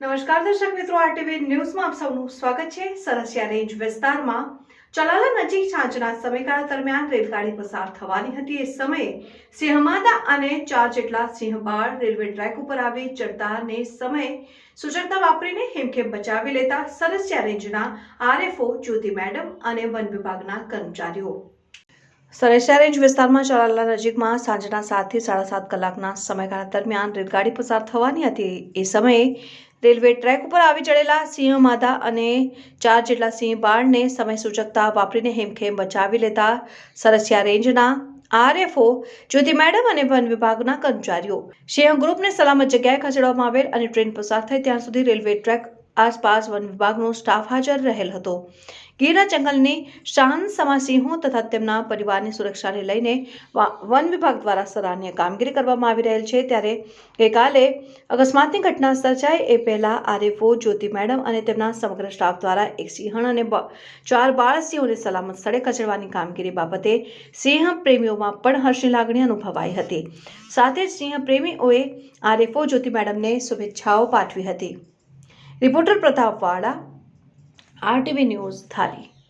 નમસ્કાર દર્શક મિત્રો, આરટીવી ન્યૂઝમાં આપ સૌનું સ્વાગત છે. સરસિયા રેન્જ વિસ્તારમાં ચલાલા નજીક સાંજના સમયગાળા દરમિયાન રેલગાડી પસાર થવાની હતી. એ સમયે સિંહમાદા અને ચાર જેટલા સિંહબાળ રેલવે ટ્રેક ઉપર આવી ચડતા ને સમયે સુચરતા વાપરીને હેમખેમ બચાવી લેતા સરસિયા રેન્જના આરએફઓ જ્યોતિ મેડમ અને વન વિભાગના કર્મચારીઓ. સરસિયા રેન્જ વિસ્તારમાં ચલાલા નજીકમાં સાંજના સાતથી સાડા સાત કલાકના સમયગાળા દરમિયાન રેલગાડી પસાર થવાની હતી. એ સમયે રેલવે ટ્રેક ઉપર આવી ચડેલા સિંહ માદા અને ચાર જેટલા સિંહ બાળને સમય સૂચકતા વાપરીને હેમખેમ બચાવી લેતા સરસિયા રેન્જના આરએફઓ જ્યોતિ મેડમ અને વન વિભાગના કર્મચારીઓ. સિંહ ગ્રુપને સલામત જગ્યાએ ખસેડવામાં આવેલ અને ટ્રેન પસાર થઈ ત્યાં સુધી રેલવે ટ્રેક આસપાસ વન વિભાગનો સ્ટાફ હાજર રહેલ હતો. ગીરના જંગલની શાન સમાસિંહો તથા તેમના પરિવારની સુરક્ષાને લઈને વન વિભાગ દ્વારા સરાહનીય કામગીરી કરવામાં આવી રહેલ છે. ત્યારે ગઈકાલે અકસ્માતની ઘટના સર્જાય એ પહેલાં આરએફઓ જ્યોતિ મેડમ અને તેમના સમગ્ર સ્ટાફ દ્વારા એક સિંહણ અને ચાર બાળ સિંહોને સલામત સ્થળે ખસેડવાની કામગીરી બાબતે સિંહ પ્રેમીઓમાં પણ હર્ષની લાગણી અનુભવાઈ હતી. સાથે જ સિંહ પ્રેમીઓએ આરએફઓ જ્યોતિ મેડમને શુભેચ્છાઓ પાઠવી હતી. રિપોર્ટર પ્રતાપવાળા આરટીવી ન્યૂઝ થાલી